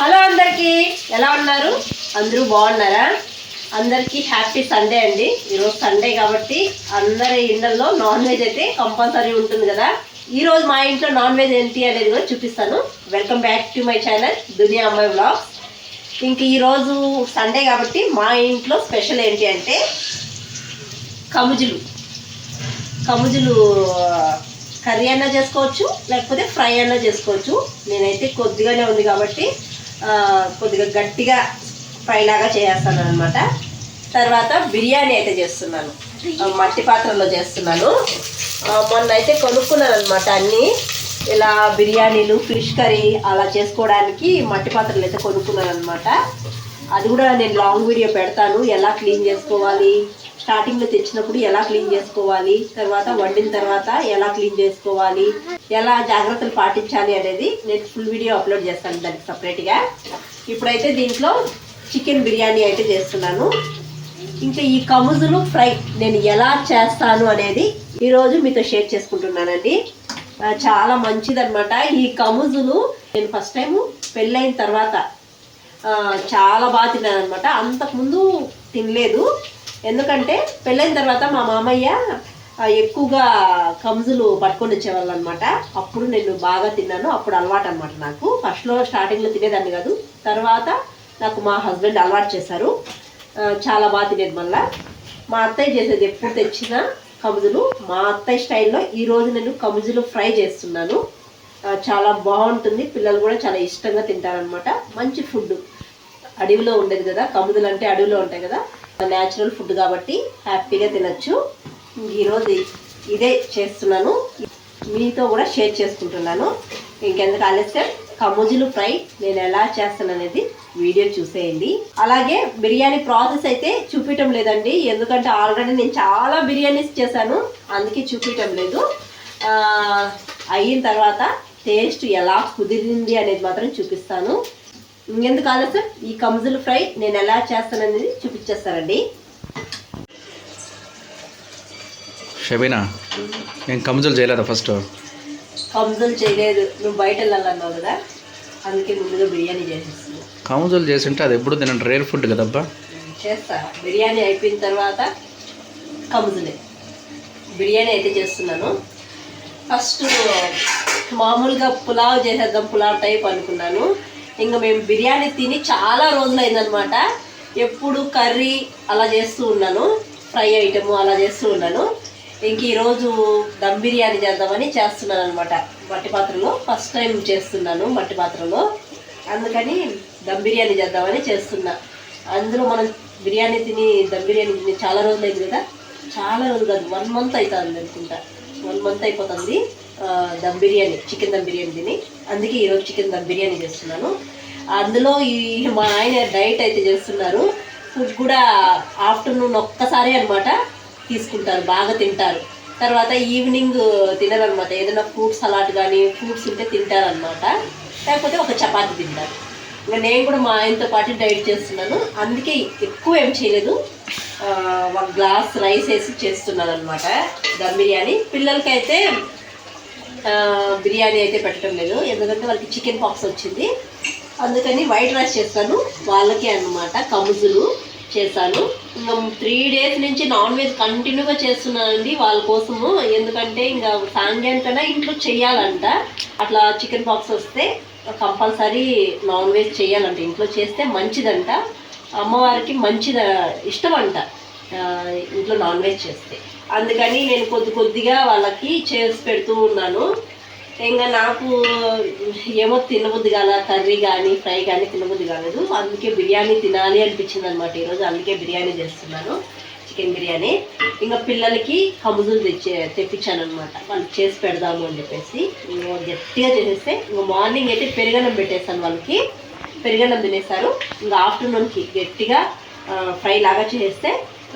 Hello అందరికీ ఎలా ఉన్నారు? అందరూ బాగున్నారా? అందరికీ హ్యాపీ సండే అండి. ఈరోజు సండే కాబట్టి అందరి ఇళ్ళల్లో నాన్ వెజ్ అయితే కంపల్సరీ ఉంటుంది కదా. ఈరోజు మా ఇంట్లో నాన్ వెజ్ ఏంటి అనేది కూడా చూపిస్తాను. Welcome back to my channel దునియా అమ్మాయి బ్లాగ్స్ ఇంక ఈరోజు సండే కాబట్టి మా ఇంట్లో స్పెషల్ ఏంటి అంటే కముజులు. కముజులు కర్రీ అన్నా చేసుకోవచ్చు లేకపోతే ఫ్రై అన్నా చేసుకోవచ్చు. నేనైతే కొద్దిగానే ఉంది కాబట్టి కొద్దిగా గట్టిగా ఫ్రైలాగా చేస్తాను అనమాట తర్వాత బిర్యానీ అయితే చేస్తున్నాను. మట్టి పాత్రలో చేస్తున్నాను. మొన్న అయితే కొనుక్కున్నాను అనమాట అన్నీ. ఇలా బిర్యానీలు ఫిష్ కర్రీ అలా చేసుకోవడానికి మట్టి పాత్రలు అయితే కొనుక్కున్నాను అనమాట అది కూడా నేను లాంగ్ వీడియో పెడతాను. ఎలా క్లీన్ చేసుకోవాలి? స్టార్టింగ్లో తెచ్చినప్పుడు ఎలా క్లీన్ చేసుకోవాలి తర్వాత వండిన తర్వాత ఎలా క్లీన్ చేసుకోవాలి ఎలా జాగ్రత్తలు పాటించాలి అనేది నేను ఫుల్ వీడియో అప్లోడ్ చేస్తాను దానికి సపరేట్గా ఇప్పుడైతే దీంట్లో చికెన్ బిర్యానీ అయితే చేస్తున్నాను. ఇంకా ఈ కముజులు ఫ్రై నేను ఎలా చేస్తాను అనేది ఈరోజు మీతో షేర్ చేసుకుంటున్నానండి. చాలా మంచిదనమాట ఈ కముజులు నేను ఫస్ట్ టైం పెళ్ళైన తర్వాత చాలా బాగా తిన్నాను అనమాట అంతకుముందు తినలేదు. ఎందుకంటే పెళ్ళైన తర్వాత మా మామయ్య ఎక్కువగా కంజులు పట్టుకొని వచ్చేవాళ్ళు అనమాట అప్పుడు నేను బాగా తిన్నాను. అప్పుడు అలవాటు అనమాట నాకు ఫస్ట్లో స్టార్టింగ్లో తినేదాన్ని కాదు. తర్వాత నాకు మా హస్బెండ్ అలవాటు చేశారు. చాలా బాగా తినేది మళ్ళా. మా అత్తయ్య చేసేది ఎప్పుడు తెచ్చిన కముజులు. మా అత్తయ్య స్టైల్లో ఈరోజు నేను కముజులు ఫ్రై చేస్తున్నాను. చాలా బాగుంటుంది. పిల్లలు కూడా చాలా ఇష్టంగా తింటారనమాట మంచి ఫుడ్ అడవిలో ఉండేది కదా. కముదులు అంటే అడవిలో ఉంటాయి కదా. న్యాచురల్ ఫుడ్ కాబట్టి హ్యాపీగా తినచ్చు. ఈరోజు ఇదే చేస్తున్నాను. మీతో కూడా షేర్ చేసుకుంటున్నాను. ఇంకెందుకు ఆలస్యం? కముజులు ఫ్రై నేను ఎలా చేస్తాను అనేది వీడియో చూసేయండి. అలాగే బిర్యానీ ప్రాసెస్ అయితే చూపించడం లేదండి. ఎందుకంటే ఆల్రెడీ నేను చాలా బిర్యానీస్ చేశాను. అందుకే చూపించడం లేదు. అయిన తర్వాత టేస్ట్ ఎలా కుదిరింది అనేది మాత్రం చూపిస్తాను. ఇంకెందుకు ఆలస్యం? ఈ కమ్జుల్ ఫ్రై నేను ఎలా చేస్తాననేది చూపించేస్తానండి షబీనా నేను కమ్జులు చేయలేదా ఫస్ట్ కమ్జుల్ చేయలేదు. నువ్వు బయట వెళ్ళాలన్నావు కదా అందుకే ముందుగా బిర్యానీ చేసేస్తున్నాను కమ్జులు చేసింటే అది ఎప్పుడు తినండి రేర్ ఫుడ్ కదబ్బా. చేస్తా. బిర్యానీ అయిపోయిన తర్వాత కమ్జులే. బిర్యానీ అయితే చేస్తున్నాను. ఫస్ట్ మామూలుగా పులావ్ చేసేద్దాం పులావ్ టైప్ అనుకున్నాను. ఇంకా మేము బిర్యానీ తిని చాలా రోజులు అయిందనమాట ఎప్పుడు కర్రీ అలా చేస్తూ ఉన్నాను. ఫ్రై ఐటము అలా చేస్తూ ఉన్నాను. ఇంక ఈరోజు దమ్ బిర్యానీ చేద్దామని చేస్తున్నాను అనమాట మట్టి పాత్రలో. ఫస్ట్ టైం చేస్తున్నాను మట్టి పాత్రలో. అందుకని దమ్ బిర్యానీ చేద్దామని చేస్తున్నా. అందులో మనం బిర్యానీ తిని దమ్ బిర్యానీ తిని చాలా రోజులు అయింది కదా. చాలా రోజులు కాదు వన్ మంత్ అవుతుంది అనుకుంటా. వన్ మంత్ అయిపోతుంది. దమ్ బిర్యానీ చికెన్ దమ్ బిర్యానీ తిని అందుకే ఈరోజు చికెన్ దమ్ బిర్యానీ చేస్తున్నాను. అందులో ఈ మా ఆయన డైట్ అయితే చేస్తున్నారు. ఫుడ్ కూడా ఆఫ్టర్నూన్ ఒక్కసారి అనమాట తీసుకుంటారు బాగా తింటారు. తర్వాత ఈవినింగ్ తినరనమాట ఏదైనా ఫ్రూట్స్ సలాడ్ కానీ ఫ్రూట్స్ ఉంటే తింటారనమాట లేకపోతే ఒక చపాతి తింటారు. ఇంకా నేను కూడా మా ఆయనతో పాటు డైట్ చేస్తున్నాను. అందుకే ఎక్కువ ఏం చేయలేదు. ఒక గ్లాస్ రైస్ వేసి చేస్తున్నాను అనమాట దమ్ బిర్యానీ. పిల్లలకైతే బిర్యానీ అయితే పెట్టడం లేదు. ఎందుకంటే వాళ్ళకి చికెన్ పాక్స్ వచ్చింది. అందుకని వైట్ రైస్ చేస్తాను. వాళ్ళకి అన్నమాట. కముజులు చేశాను ఇంకా త్రీ డేస్ నుంచి నాన్ వెజ్ కంటిన్యూగా చేస్తున్నానండి వాళ్ళ కోసము. ఎందుకంటే ఇంకా సాంగ్యానికన్నా ఇంట్లో చేయాలంట. అట్లా చికెన్ పాక్స్ వస్తే కంపల్సరీ నాన్ వెజ్ చేయాలంట. ఇంట్లో చేస్తే మంచిదంట. అమ్మవారికి మంచిద ఇష్టమంట. అంట ఇంట్లో నాన్ వెజ్ చేస్తే. అందుకని నేను కొద్ది కొద్దిగా వాళ్ళకి చేసి పెడుతూ ఉన్నాను. ఇంకా నాకు ఏమో తినబుద్ధి కాల కర్రీ కానీ ఫ్రై కానీ తినబుద్ధి కాలేదు. అందుకే బిర్యానీ తినాలి అనిపించింది అనమాట ఈరోజు. అందుకే బిర్యానీ చేస్తున్నాను చికెన్ బిర్యానీ. ఇంకా పిల్లలకి కబుజులు తెచ్చే తెప్పించాను అనమాట వాళ్ళకి చేసి పెడదాము అని చెప్పేసి. ఇంకా గట్టిగా చేసేస్తే ఇంకా మార్నింగ్ అయితే పెరుగన్నం పెట్టేస్తాను వాళ్ళకి. పెరుగన్నం తినేస్తారు ఇంకా ఆఫ్టర్నూన్కి గట్టిగా ఫ్రై లాగా చేస్తే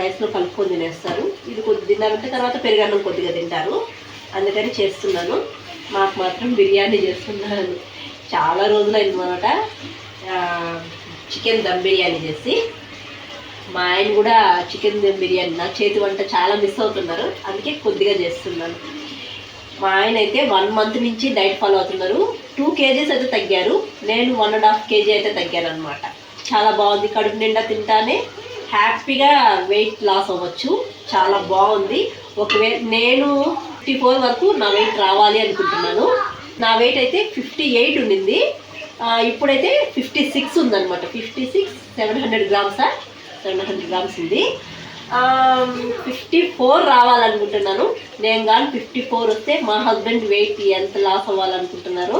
రైస్లో కలుపుకొని తినేస్తారు. ఇది కొద్ది తిన్నారంటే తర్వాత పెరుగన్నం కొద్దిగా తింటారు. అందుకని చేస్తున్నాను. మాకు మాత్రం బిర్యానీ చేస్తున్నాను చాలా రోజులైందన్నమాట చికెన్ దమ్ బిర్యానీ చేసి. మా ఆయన కూడా చికెన్ దమ్ బిర్యానీ నా చేతి వంట చాలా మిస్ అవుతున్నారు. అందుకే కొద్దిగా చేస్తున్నాను. మా ఆయన అయితే వన్ మంత్ నుంచి డైట్ ఫాలో అవుతున్నారు. టూ కేజీస్ అయితే తగ్గారు. నేను వన్ అండ్ హాఫ్ కేజీ అయితే తగ్గాను అనమాట చాలా బాగుంది. కడుపు నిండా తింటానే హ్యాపీగా వెయిట్ లాస్ అవ్వచ్చు. చాలా బాగుంది. ఒకవేళ నేను ఫిఫ్టీ ఫోర్ వరకు నా వెయిట్ రావాలి అనుకుంటున్నాను. నా వెయిట్ అయితే ఫిఫ్టీ ఎయిట్ ఉండింది ఇప్పుడైతే ఫిఫ్టీ సిక్స్ ఉందన్నమాట. ఫిఫ్టీ సిక్స్ సెవెన్ హండ్రెడ్ గ్రామ్సా సెవెన్ హండ్రెడ్ గ్రామ్స్ ఉంది. ఫిఫ్టీ ఫోర్ రావాలనుకుంటున్నాను. నేను కానీ ఫిఫ్టీ ఫోర్ వస్తే మా హస్బెండ్ వెయిట్ ఎంత లాస్ అవ్వాలనుకుంటున్నారు?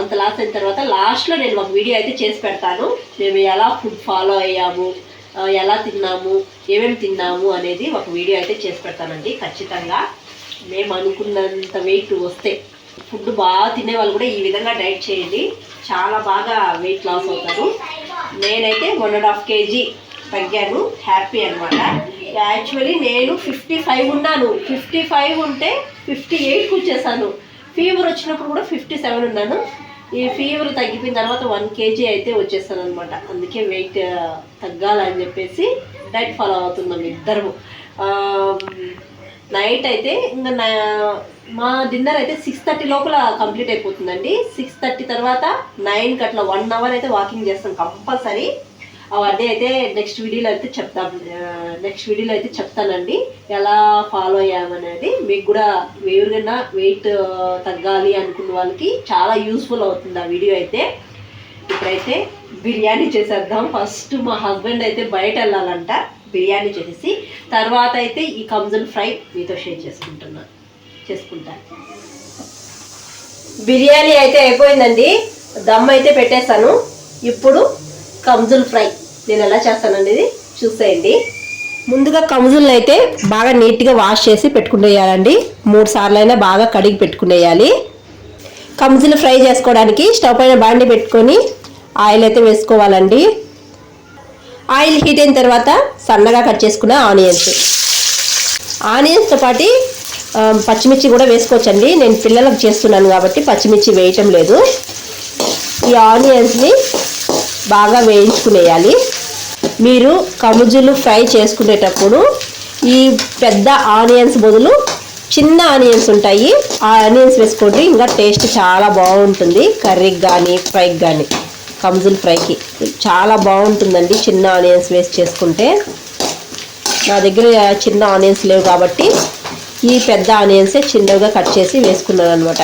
అంత లాస్ అయిన తర్వాత లాస్ట్లో నేను ఒక వీడియో అయితే చేసి పెడతాను. మేము ఎలా ఫుడ్ ఫాలో అయ్యాము? ఎలా తిన్నాము ఏమేమి తిన్నాము అనేది ఒక వీడియో అయితే చేసి పెడతానండి. ఖచ్చితంగా మేము అనుకున్నంత వెయిట్ వస్తే ఫుడ్ బాగా తినే వాళ్ళు కూడా ఈ విధంగా డైట్ చేయండి. చాలా బాగా వెయిట్ లాస్ అవుతారు. నేనైతే వన్ అండ్ హాఫ్ కేజీ తగ్గాను. హ్యాపీ అనమాట యాక్చువల్లీ నేను ఫిఫ్టీ ఫైవ్ ఉన్నాను. ఫిఫ్టీ ఫైవ్ ఉంటే ఫిఫ్టీ ఎయిట్కి వచ్చేసాను. ఫీవర్ వచ్చినప్పుడు కూడా ఫిఫ్టీ సెవెన్ ఉన్నాను. ఈ ఫీవర్ తగ్గిపోయిన తర్వాత వన్ కేజీ అయితే వచ్చేసాను అనమాట అందుకే వెయిట్ తగ్గాలని చెప్పేసి డైట్ ఫాలో అవుతున్నాం ఇద్దరము. నైట్ అయితే ఇంకా నా- మా డిన్నర్ అయితే సిక్స్ థర్టీ లోపల కంప్లీట్ అయిపోతుందండి. సిక్స్ థర్టీ తర్వాత నైన్కి అట్లా వన్ అవర్ అయితే వాకింగ్ చేస్తాం కంపల్సరీ అవన్నీ అయితే నెక్స్ట్ వీడియోలో అయితే చెప్తాం. నెక్స్ట్ వీడియోలో అయితే చెప్తానండి. ఎలా ఫాలో అయ్యామనేది. మీకు కూడా ఎవరికైనా వెయిట్ తగ్గాలి అనుకున్న వాళ్ళకి చాలా యూస్ఫుల్ అవుతుంది ఆ వీడియో అయితే. ఇప్పుడైతే బిర్యానీ చేసేద్దాం. ఫస్ట్ మా హస్బెండ్ అయితే బయట వెళ్ళాలంట. బిర్యానీ చేసేసి తర్వాత అయితే ఈ కంజన్ ఫ్రై మీతో షేర్ చేసుకుంటున్నాను చేసుకుంటా. బిర్యానీ అయితే అయిపోయిందండి. దమ్ అయితే పెట్టేశాను ఇప్పుడు కంజుల్ ఫ్రై నేను ఎలా చేస్తానండి ఇది? చూసేయండి. ముందుగా కముజుల్ని అయితే బాగా నీట్గా వాష్ చేసి పెట్టుకునేయాలండి. మూడు సార్లు అయినా బాగా కడిగి పెట్టుకునేయాలి. కముజులు ఫ్రై చేసుకోవడానికి స్టవ్ పైన బాండి పెట్టుకొని ఆయిల్ అయితే వేసుకోవాలండి. ఆయిల్ హీట్ అయిన తర్వాత సన్నగా కట్ చేసుకున్న ఆనియన్స్. ఆనియన్స్తో పాటు పచ్చిమిర్చి కూడా వేసుకోవచ్చండి. నేను పిల్లలకు చేస్తున్నాను కాబట్టి పచ్చిమిర్చి వేయటం లేదు. ఈ ఆనియన్స్ని బాగా వేయించుకునేయాలి. మీరు కముజులు ఫ్రై చేసుకునేటప్పుడు ఈ పెద్ద ఆనియన్స్ బదులు చిన్న ఆనియన్స్ ఉంటాయి. ఆ ఆనియన్స్ వేసుకోండి. ఇంకా టేస్ట్ చాలా బాగుంటుంది. కర్రీకి కానీ ఫ్రైకి కానీ కమ్జుల్ ఫ్రైకి చాలా బాగుంటుందండి చిన్న ఆనియన్స్ వేసి చేసుకుంటే. నా దగ్గర చిన్న ఆనియన్స్ లేవు కాబట్టి ఈ పెద్ద ఆనియన్సే చిన్నగా కట్ చేసి వేసుకున్నాను అనమాట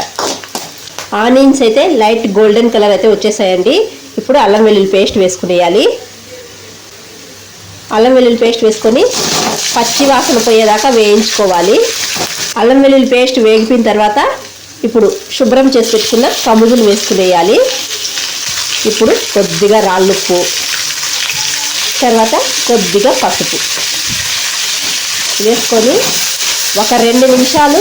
ఆనియన్స్ అయితే లైట్ గోల్డెన్ కలర్ అయితే వచ్చేసాయండి. ఇప్పుడు అల్లం వెల్లుల్లి పేస్ట్ వేసుకునేయాలి. అల్లం వెల్లుల్లి పేస్ట్ వేసుకొని పచ్చి వాసన పోయేదాకా వేయించుకోవాలి. అల్లం వెల్లుల్లి పేస్ట్ వేగిపోయిన తర్వాత ఇప్పుడు శుభ్రం చేసి పెట్టుకున్న కముజులు వేసుకునేయాలి. ఇప్పుడు కొద్దిగా రాళ్ళుప్పు తర్వాత కొద్దిగా పసుపు వేసుకొని ఒక రెండు నిమిషాలు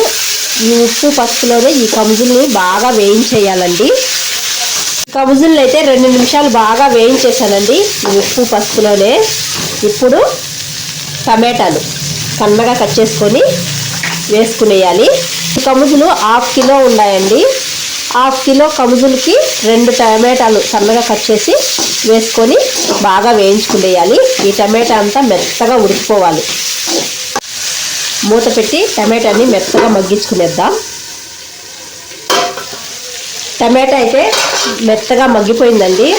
ఈ ఉప్పు పసుపులోనే ఈ కముజుల్ని బాగా వేయించేయాలండి. కబుజుల్ని అయితే రెండు నిమిషాలు బాగా వేయించేసానండి ఈ ఉప్పు పసుపులోనే. ఇప్పుడు టమాటాలు సన్నగా కట్ చేసుకొని వేసుకునేయాలి. ఈ కముజులు హాఫ్ కిలో ఉన్నాయండి. హాఫ్ కిలో కముజులకి రెండు టమాటాలు సన్నగా కట్ చేసి వేసుకొని బాగా వేయించుకునేయాలి. ఈ టమాటా అంతా మెత్తగా ఉడికిపోవాలి. మూత పెట్టి టమాటాని మెత్తగా మగ్గించుకునేద్దాం. టమాటా అయితే మెత్తగా మగ్గిపోయిందండి.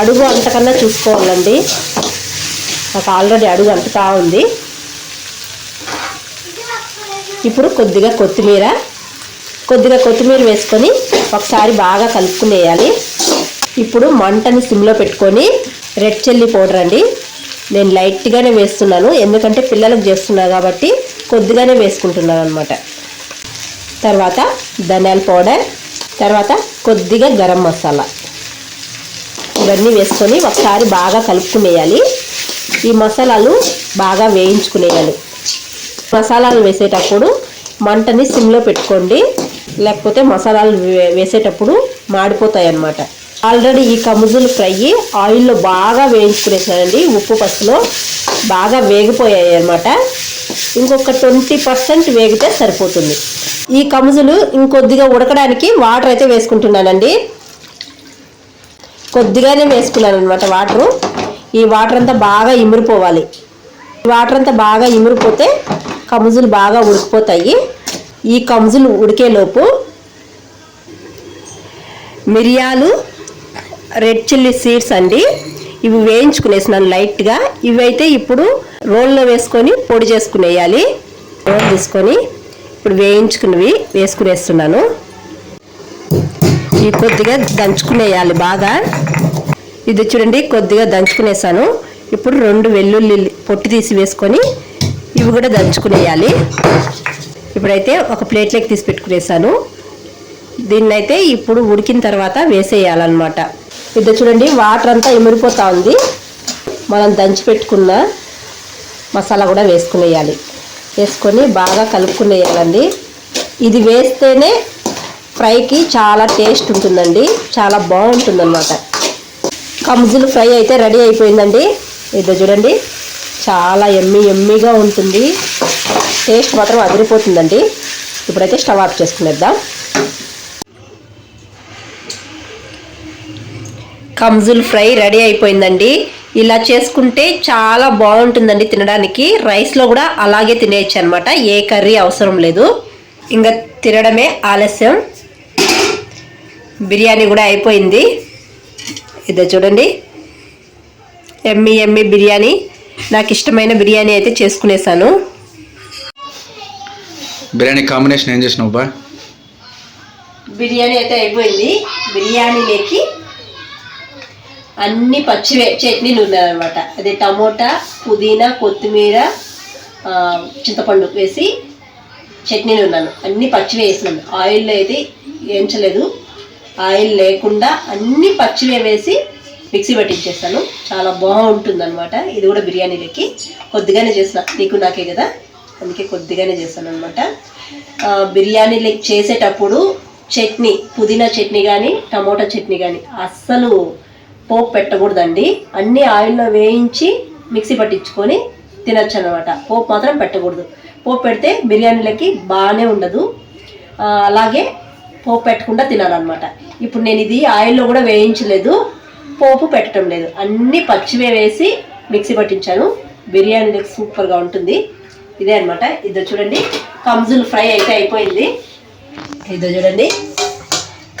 అడుగు అంతకన్నా చూసుకోవాలండి. నాకు ఆల్రెడీ అడుగు అంటుతా ఉంది. ఇప్పుడు కొద్దిగా కొత్తిమీర కొద్దిగా కొత్తిమీర వేసుకొని ఒకసారి బాగా కలుపుకునేయాలి. ఇప్పుడు మంటని సిమ్లో పెట్టుకొని రెడ్ చిల్లీ పౌడర్ అండి. నేను లైట్గానే వేస్తున్నాను ఎందుకంటే పిల్లలకు చేస్తున్నా కాబట్టి కొద్దిగానే వేసుకుంటున్నాను అనమాట తర్వాత ధనియాల పౌడర్ తర్వాత కొద్దిగా గరం మసాలా. ఇవన్నీ వేసుకొని ఒకసారి బాగా కలుపుకునేయాలి. ఈ మసాలాలు బాగా వేయించుకునేయాలి. మసాలాలు వేసేటప్పుడు మంటని సిమ్లో పెట్టుకోండి. లేకపోతే మసాలాలు వే- వేసేటప్పుడు మాడిపోతాయి అన్నమాట ఆల్రెడీ ఈ కముజులు ఫ్రై ఆయిల్లో బాగా వేయించుకునేసానండి. ఉప్పు పసుపులో బాగా వేగిపోయాయి అన్నమాట ఇంకొక ట్వంటీ పర్సెంట్ వేగితే సరిపోతుంది. ఈ కముజులు ఇంకొద్దిగా ఉడకడానికి వాటర్ అయితే వేసుకుంటున్నానండి. కొద్దిగానే వేసుకున్నాను అనమాట వాటరు. ఈ వాటర్ అంతా బాగా ఇమిరిపోవాలి. వాటర్ అంతా బాగా ఇమిరిపోతే కముజులు బాగా ఉడికిపోతాయి. ఈ కంజులు ఉడికేలోపు మిరియాలు రెడ్ చిల్లీ సీడ్స్ అండి ఇవి వేయించుకునేసినాను లైట్గా. ఇవి అయితే ఇప్పుడు రోల్లో వేసుకొని పొడి చేసుకునేయాలి. రోల్ తీసుకొని ఇప్పుడు వేయించుకున్నవి వేసుకునేస్తున్నాను. ఇవి కొద్దిగా దంచుకునేయాలి బాగా. ఇది చూడండి కొద్దిగా దంచుకునేసాను. ఇప్పుడు రెండు వెల్లుల్లి పొట్టి తీసి వేసుకొని ఇవి కూడా దంచుకునేయాలి. ఇప్పుడైతే ఒక ప్లేట్లోకి తీసి పెట్టుకునేసాను. దీన్నైతే ఇప్పుడు ఉడికిన తర్వాత వేసేయాలన్నమాట. ఇది చూడండి వాటర్ అంతా ఇమిరిపోతా ఉంది. మనం దంచి పెట్టుకున్న మసాలా కూడా వేసుకునేయాలి. వేసుకొని బాగా కలుపుకునేయాలండి. ఇది వేస్తేనే ఫ్రైకి చాలా టేస్ట్ ఉంటుందండి. చాలా బాగుంటుందన్నమాట. కంజులు ఫ్రై అయితే రెడీ అయిపోయిందండి. ఇదో చూడండి. చాలా ఎమ్మి ఎమ్మిగా ఉంటుంది. టేస్ట్ మాత్రం అదిరిపోతుందండి. ఇప్పుడైతే స్టవ్ ఆఫ్ చేసుకునేద్దాం. కమ్జుల్ ఫ్రై రెడీ అయిపోయిందండి. ఇలా చేసుకుంటే చాలా బాగుంటుందండి తినడానికి. రైస్లో కూడా అలాగే తినేయచ్చు అనమాట ఏ కర్రీ అవసరం లేదు. ఇంకా తినడమే ఆలస్యం. బిర్యానీ కూడా అయిపోయింది. ఇదో చూడండి. ఎమ్మి ఎమ్మి బిర్యానీ. నాకు ఇష్టమైన బిర్యానీ అయితే చేసుకునేసాను. బిర్యానీ కాంబినేషన్ ఏం చేసినావు బా బిర్యానీ అయితే అయిపోయింది. బిర్యానీలోకి అన్ని పచ్చివే చట్నీలు ఉన్నాయన్నమాట. అది టమోటా పుదీనా కొత్తిమీర చింతపండు వేసి చట్నీలు ఉన్నాను. అన్ని పచ్చివే వేసినాను. ఆయిల్లో అయితే వేయించలేదు. ఆయిల్ లేకుండా అన్ని పచ్చివే వేసి మిక్సీ పట్టించేస్తాను. చాలా బాగుంటుంది అనమాట ఇది కూడా బిర్యానీలకి కొద్దిగానే చేసిన. నీకు నాకే కదా? అందుకే కొద్దిగానే చేస్తాను అనమాట బిర్యానీలకి చేసేటప్పుడు చట్నీ పుదీనా చట్నీ కానీ టమోటా చట్నీ కానీ అస్సలు పోపు పెట్టకూడదండి. అన్ని ఆయిల్లో వేయించి మిక్సీ పట్టించుకొని తినచ్చు అనమాట పోపు మాత్రం పెట్టకూడదు. పోపు పెడితే బిర్యానీలకి బాగానే ఉండదు. అలాగే పోపు పెట్టకుండా తినాలన్నమాట. ఇప్పుడు నేను ఇది ఆయిల్లో కూడా వేయించలేదు. పోపు పెట్టడం లేదు. అన్నీ పచ్చివే వేసి మిక్సీ పట్టించాను. బిర్యానీలకు సూపర్గా ఉంటుంది. ఇదే అనమాట ఇదో చూడండి. కబ్జుల్ ఫ్రై అయితే అయిపోయింది. ఇదో చూడండి.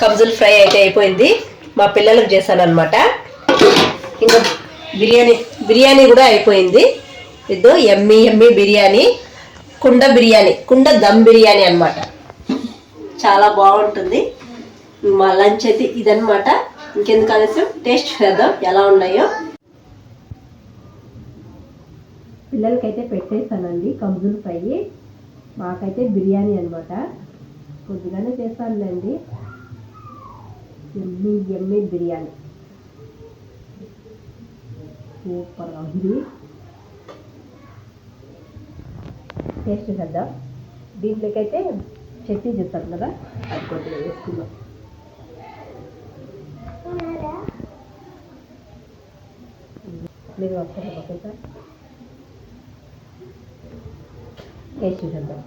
కబ్జుల్ ఫ్రై అయితే అయిపోయింది. మా పిల్లలకు చేశాను అనమాట ఇంకా బిర్యానీ బిర్యానీ కూడా అయిపోయింది. ఇదో ఎమ్మి ఎమ్మి బిర్యానీ కుండ బిర్యానీ కుండ దమ్ బిర్యానీ అన్నమాట. చాలా బాగుంటుంది. మా లంచ్ అయితే ఇదనమాట ఇంకెందుకు ఆలస్యం? టేస్ట్ చేద్దాం. ఎలా ఉన్నాయో. పిల్లలకైతే పెట్టేస్తానండి కంజులు పై మాకైతే బిర్యానీ అనమాట కొద్దిగానే చేస్తానులేండి. ఎమ్మి ఎమ్మి బిర్యానీ సూపర్గా ఉంది టేస్ట్ చేద్దాం దీంట్లోకైతే చట్నీ చేస్తాం కదా అది కొద్దిగా వేసుకుందాం మీరు వస్తారు ఓకే సార్ టేస్ట్ చేద్దాం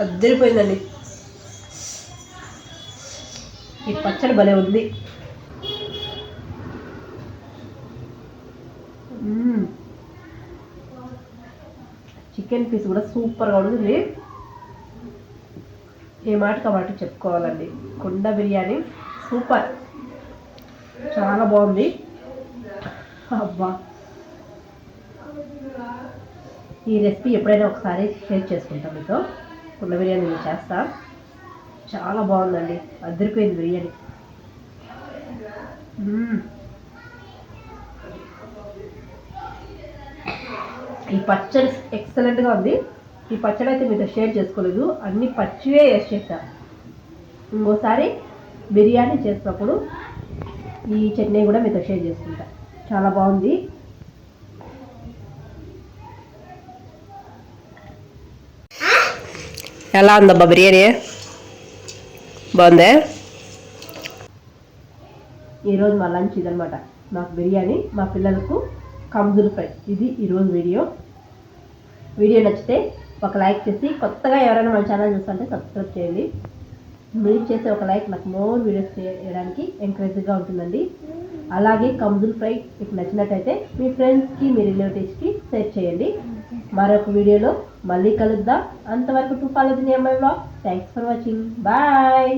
అద్దరిపోయిందండి. ఈ పచ్చడి భలే ఉంది. చికెన్ పీస్ కూడా సూపర్గా ఉంటుంది. ఏ మాటకు కాబట్టి మాట చెప్పుకోవాలండి. కుండ బిర్యానీ సూపర్. చాలా బాగుంది. అబ్బా. ఈ రెసిపీ ఎప్పుడైనా ఒకసారి షేర్ చేసుకుంటాం మీతో. కుండ బిర్యానీ నేను చేస్తా. చాలా బాగుందండి. అదిరిపోయింది బిర్యానీ. ఈ పచ్చడి ఎక్సలెంట్గా ఉంది. ఈ పచ్చడి అయితే మీతో షేర్ చేసుకోలేదు. అన్ని పచ్చివే వేసి చేసా ఇంకోసారి బిర్యానీ చేసినప్పుడు ఈ చట్నీ కూడా మీతో షేర్ చేసుకుంటా. చాలా బాగుంది. ఎలా ఉందబ్బా బిర్యానీ? బాగుందే? ఈరోజు మా లంచ్ ఇదనమాట మాకు బిర్యానీ మా పిల్లలకు కంజుల ఫ్రై. ఇది ఈరోజు వీడియో. వీడియో నచ్చితే ఒక లైక్ చేసి కొత్తగా ఎవరైనా మన ఛానల్ చూస్తుంటే సబ్స్క్రైబ్ చేయండి. మీరు చేసే ఒక లైక్ నాకు మోర్ వీడియోస్ చేయడానికి ఎంకరేజ్గా ఉంటుందండి. అలాగే కంజుల్ ఫ్రై మీకు నచ్చినట్టయితే మీ ఫ్రెండ్స్కి మీ రిలేటివ్స్కి షేర్ చేయండి. మరొక వీడియోలో మళ్ళీ కలుద్దాం. అంతవరకు to follow the near my blog thanks for watching bye